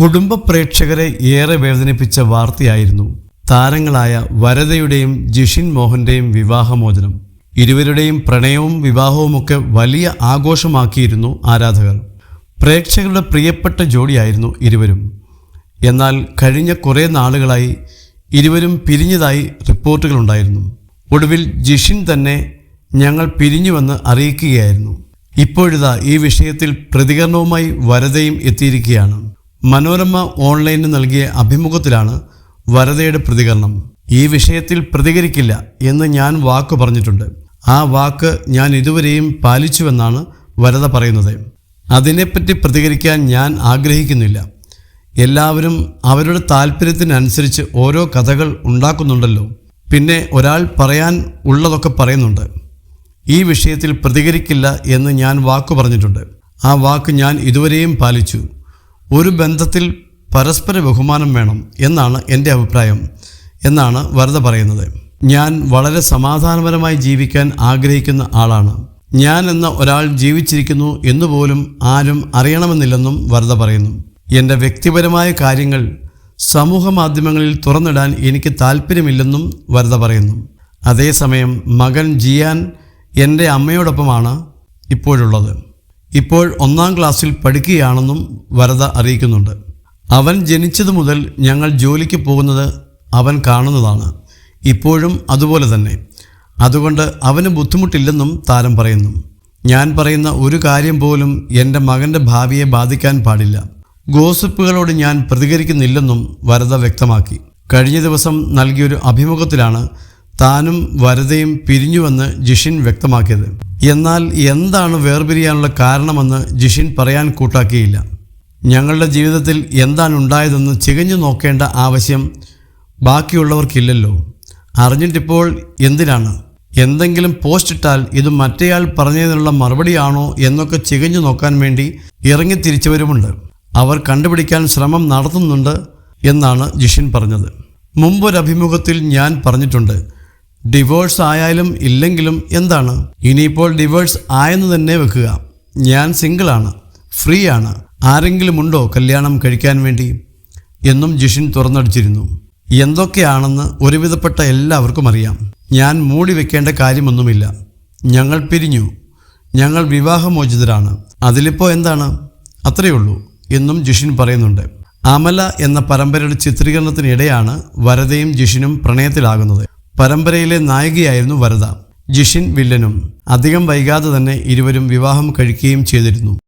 കുടുംബ പ്രേക്ഷകരെ ഏറെ വേദനിപ്പിച്ച വാർത്തയായിരുന്നു താരങ്ങളായ വരദയുടെയും ജിഷിൻ മോഹന്റെയും വിവാഹമോചനം. ഇരുവരുടെയും പ്രണയവും വിവാഹവുമൊക്കെ വലിയ ആഘോഷമാക്കിയിരുന്നു ആരാധകർ. പ്രേക്ഷകരുടെ പ്രിയപ്പെട്ട ജോഡിയായിരുന്നു ഇരുവരും. എന്നാൽ കഴിഞ്ഞ കുറേ നാളുകളായി ഇരുവരും പിരിഞ്ഞതായി റിപ്പോർട്ടുകളുണ്ടായിരുന്നു. ഒടുവിൽ ജിഷിൻ തന്നെ ഞങ്ങൾ പിരിഞ്ഞുവെന്ന് അറിയിക്കുകയായിരുന്നു. ഇപ്പോഴിതാ ഈ വിഷയത്തിൽ പ്രതികരണവുമായി വരതയും എത്തിയിരിക്കുകയാണ്. മനോരമ ഓൺലൈന് നൽകിയ അഭിമുഖത്തിലാണ് വരദയുടെ പ്രതികരണം. ഈ വിഷയത്തിൽ പ്രതികരിക്കില്ല എന്ന് ഞാൻ വാക്ക് പറഞ്ഞിട്ടുണ്ട്. ആ വാക്ക് ഞാൻ ഇതുവരെയും പാലിച്ചുവെന്നാണ് വരദ പറയുന്നത്. അതിനെപ്പറ്റി പ്രതികരിക്കാൻ ഞാൻ ആഗ്രഹിക്കുന്നില്ല. എല്ലാവരും അവരുടെ താല്പര്യത്തിനനുസരിച്ച് ഓരോ കഥകൾ ഉണ്ടാക്കുന്നുണ്ടല്ലോ. പിന്നെ ഒരാൾ പറയാൻ ഉള്ളതൊക്കെ പറയുന്നുണ്ട്. ഈ വിഷയത്തിൽ പ്രതികരിക്കില്ല എന്ന് ഞാൻ വാക്ക് പറഞ്ഞിട്ടുണ്ട്. ആ വാക്ക് ഞാൻ ഇതുവരെയും പാലിച്ചു. ഒരു ബന്ധത്തിൽ പരസ്പര ബഹുമാനം വേണം എന്നാണ് എന്റെ അഭിപ്രായം എന്നാണ് വരദ പറയുന്നത്. ഞാൻ വളരെ സമാധാനപരമായി ജീവിക്കാൻ ആഗ്രഹിക്കുന്ന ആളാണ്. ഞാൻ എന്ന ഒരാൾ ജീവിച്ചിരിക്കുന്നു എന്നുപോലും ആരും അറിയണമെന്നില്ലെന്നും വരദ പറയുന്നു. എന്റെ വ്യക്തിപരമായ കാര്യങ്ങൾ സമൂഹ മാധ്യമങ്ങളിൽ തുറന്നിടാൻ എനിക്ക് താല്പര്യമില്ലെന്നും വരദ പറയുന്നു. അതേസമയം മകൻ ജിയാൻ എന്റെ അമ്മയോടൊപ്പമാണ് ഇപ്പോഴുള്ളത്. ഇപ്പോൾ ഒന്നാം ക്ലാസ്സിൽ പഠിക്കുകയാണെന്നും വരദ അറിയിക്കുന്നുണ്ട്. അവൻ ജനിച്ചതു മുതൽ ഞങ്ങൾ ജോലിക്ക് പോകുന്നത് അവൻ കാണുന്നതാണ്. ഇപ്പോഴും അതുപോലെ തന്നെ. അതുകൊണ്ട് അവന് ബുദ്ധിമുട്ടില്ലെന്നും താരം പറയുന്നു. ഞാൻ പറയുന്ന ഒരു കാര്യം പോലും എന്റെ മകന്റെ ഭാവിയെ ബാധിക്കാൻ പാടില്ല. ഗോസിപ്പുകളോട് ഞാൻ പ്രതികരിക്കുന്നില്ലെന്നും വരദ വ്യക്തമാക്കി. കഴിഞ്ഞ ദിവസം നൽകിയൊരു അഭിമുഖത്തിലാണ് താനും വരതയും പിരിഞ്ഞുവെന്ന് ജിഷിൻ വ്യക്തമാക്കിയത്. എന്നാൽ എന്താണ് വേർപിരിയാനുള്ള കാരണമെന്ന് ജിഷിൻ പറയാൻ കൂട്ടാക്കിയില്ല. ഞങ്ങളുടെ ജീവിതത്തിൽ എന്താണ് ഉണ്ടായതെന്ന് ചികഞ്ഞു നോക്കേണ്ട ആവശ്യം ബാക്കിയുള്ളവർക്കില്ലല്ലോ. അറിഞ്ഞിട്ടിപ്പോൾ എന്തിനാണ്? എന്തെങ്കിലും പോസ്റ്റ് ഇട്ടാൽ ഇത് മറ്റേയാൾ പറഞ്ഞതിനുള്ള മറുപടിയാണോ എന്നൊക്കെ ചികഞ്ഞു നോക്കാൻ വേണ്ടി ഇറങ്ങി തിരിച്ചവരുമുണ്ട് അവർ കണ്ടുപിടിക്കാൻ ശ്രമം നടത്തുന്നുണ്ട് എന്നാണ് ജിഷിൻ പറഞ്ഞത്. മുമ്പൊരഭിമുഖത്തിൽ ഞാൻ പറഞ്ഞിട്ടുണ്ട്. ഡിവോഴ്സ് ആയാലും ഇല്ലെങ്കിലും എന്താണ്? ഇനിയിപ്പോൾ ഡിവോഴ്സ് ആയെന്ന് തന്നെ വെക്കുക. ഞാൻ സിംഗിളാണ് ഫ്രീ ആണ്. ആരെങ്കിലും ഉണ്ടോ കല്യാണം കഴിക്കാൻ വേണ്ടി? എന്നും ജിഷിൻ തുറന്നടിച്ചിരുന്നു. എന്തൊക്കെയാണെന്ന് ഒരുവിധപ്പെട്ട എല്ലാവർക്കും അറിയാം. ഞാൻ മൂടി വെക്കേണ്ട കാര്യമൊന്നുമില്ല. ഞങ്ങൾ പിരിഞ്ഞു. ഞങ്ങൾ വിവാഹമോചിതരാണ്. അതിലിപ്പോൾ എന്താണ്? അത്രയേ ഉള്ളൂ എന്നും ജിഷിൻ പറയുന്നുണ്ട്. അമല എന്ന പരമ്പരയുടെ ചിത്രീകരണത്തിനിടെയാണ് വരതയും ജിഷിനും പ്രണയത്തിലാകുന്നത്. പരമ്പരയിലെ നായികയായിരുന്നു വരദ. ജിഷിൻ വില്ലനും. അധികം വൈകാതെ തന്നെ ഇരുവരും വിവാഹം കഴിക്കുകയും ചെയ്തിരുന്നു.